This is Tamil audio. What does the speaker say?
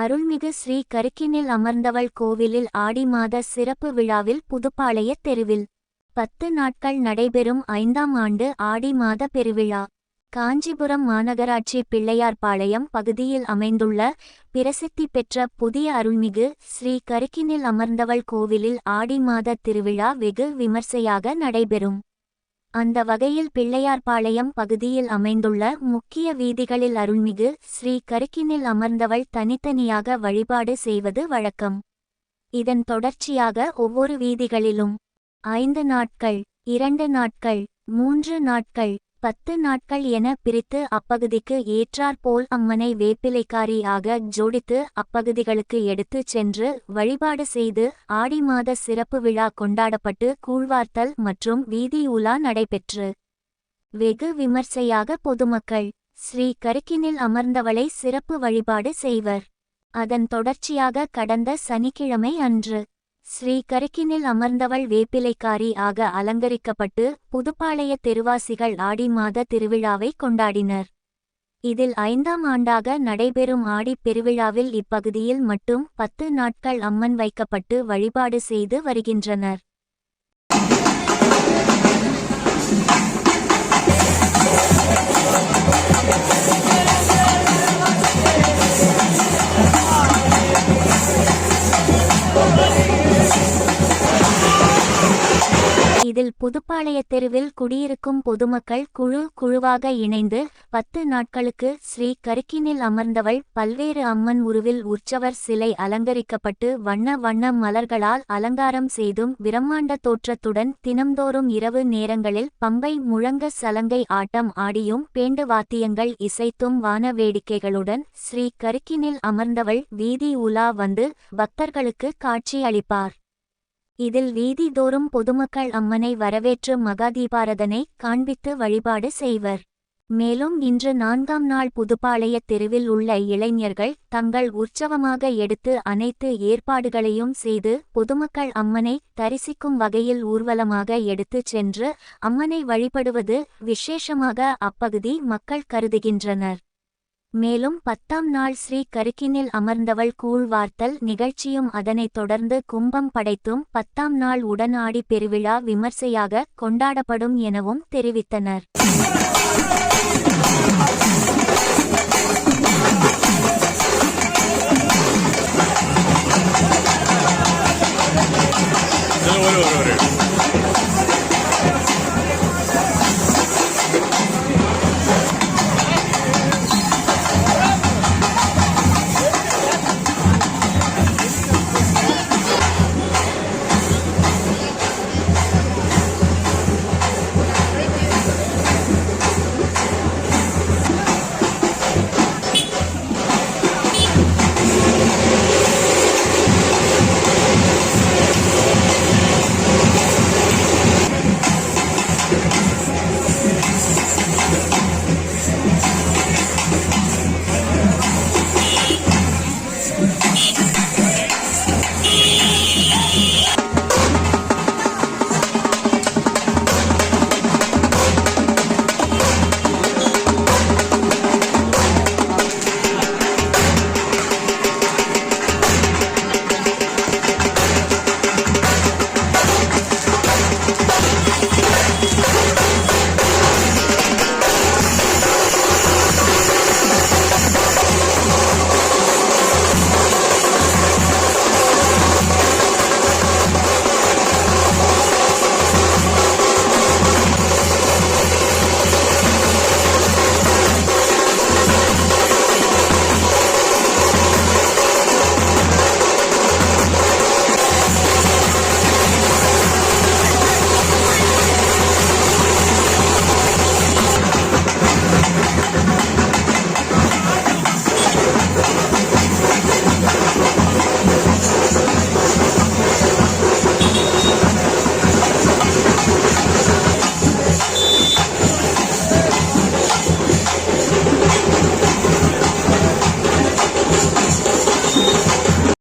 அருள்மிகு ஸ்ரீ கருக்கினில் அமர்ந்தவள் கோவிலில் ஆடி மாத சிறப்பு விழாவில் புதுப்பாளைய தெருவில். பத்து நாட்கள் நடைபெறும் ஐந்தாம் ஆண்டு ஆடி மாத பெருவிழா. காஞ்சிபுரம் மாநகராட்சி பிள்ளையார்பாளையம் பகுதியில் அமைந்துள்ள பிரசித்தி பெற்ற புதிய அருள்மிகு ஸ்ரீ கருக்கினில் அமர்ந்தவள் கோவிலில் ஆடி மாத திருவிழா வெகு விமர்சையாக நடைபெறும். அந்த வகையில் பிள்ளையார்பாளையம் பகுதியில் அமைந்துள்ள முக்கிய வீதிகளில் அருள்மிகு ஸ்ரீ கருக்கினில் அமர்ந்தவள் தனித்தனியாக வழிபாடு செய்வது வழக்கம். இதன் தொடர்ச்சியாக ஒவ்வொரு வீதிகளிலும் ஐந்து நாட்கள் இரண்டு நாட்கள் மூன்று நாட்கள் பத்து நாட்கள் என பிரித்து அப்பகுதிக்கு ஏற்றாற்போல் அம்மனை வேப்பிலைக்காரியாக ஜோடித்து அப்பகுதிகளுக்கு எடுத்துச் சென்று வழிபாடு செய்து ஆடி மாத சிறப்பு விழா கொண்டாடப்பட்டு கூழ்வார்த்தல் மற்றும் வீதி உலா நடைபெற்று. வெகு விமர்சையாக பொதுமக்கள் ஸ்ரீ கருக்கினில் அமர்ந்தவளை சிறப்பு வழிபாடு செய்வர். அதன் தொடர்ச்சியாக கடந்த சனிக்கிழமை அன்று ஸ்ரீ கருக்கினில் அமர்ந்தவள் வேப்பிலைக்காரி ஆக அலங்கரிக்கப்பட்டு புதுப்பாளைய தெருவாசிகள் ஆடி மாத திருவிழாவை கொண்டாடினர். இதில் ஐந்தாம் ஆண்டாக நடைபெறும் ஆடிப் பெருவிழாவில் இப்பகுதியில் மட்டும் பத்து நாட்கள் அம்மன் வைக்கப்பட்டு வழிபாடு செய்து வருகின்றனர். இதில் புதுப்பாளைய தெருவில் குடியிருக்கும் பொதுமக்கள் குழு குழுவாக இணைந்து பத்து நாட்களுக்கு ஸ்ரீ கருக்கினில் அமர்ந்தவள் பல்வேறு அம்மன் உருவில் உற்சவர் சிலை அலங்கரிக்கப்பட்டு வண்ண வண்ண மலர்களால் அலங்காரம் செய்தும் பிரம்மாண்ட தோற்றத்துடன் தினம்தோறும் இரவு நேரங்களில் பம்பை முழங்க சலங்கை ஆட்டம் ஆடியும் பேண்டு வாத்தியங்கள் இசைத்தும் வான வேடிக்கைகளுடன் ஸ்ரீ கருக்கினில் அமர்ந்தவள் வீதி உலா வந்து பக்தர்களுக்கு காட்சி அளிப்பார் இதில் வீதிதோறும் பொதுமக்கள் அம்மனை வரவேற்று மகாதீபாரதனை காண்பித்து வழிபாடு செய்வர். மேலும் இன்று நான்காம் நாள் புதுப்பாளைய தெருவில் உள்ள இளைஞர்கள் தங்கள் உற்சவமாக எடுத்து அனைத்து ஏற்பாடுகளையும் செய்து பொதுமக்கள் அம்மனை தரிசிக்கும் வகையில் ஊர்வலமாக எடுத்துச் சென்று அம்மனை வழிபடுவது விசேஷமாக அப்பகுதி மக்கள் கருதுகின்றனர். மேலும் பத்தாம் நாள் ஸ்ரீ கருக்கினில் அமர்ந்தவள் கூழ்வார்த்தல் நிகழ்ச்சியும் அதனைத் தொடர்ந்து கும்பம் படைத்தும் பத்தாம் நாள் உடனாடி பெருவிழா விமர்சையாக கொண்டாடப்படும் எனவும் தெரிவித்தனர்.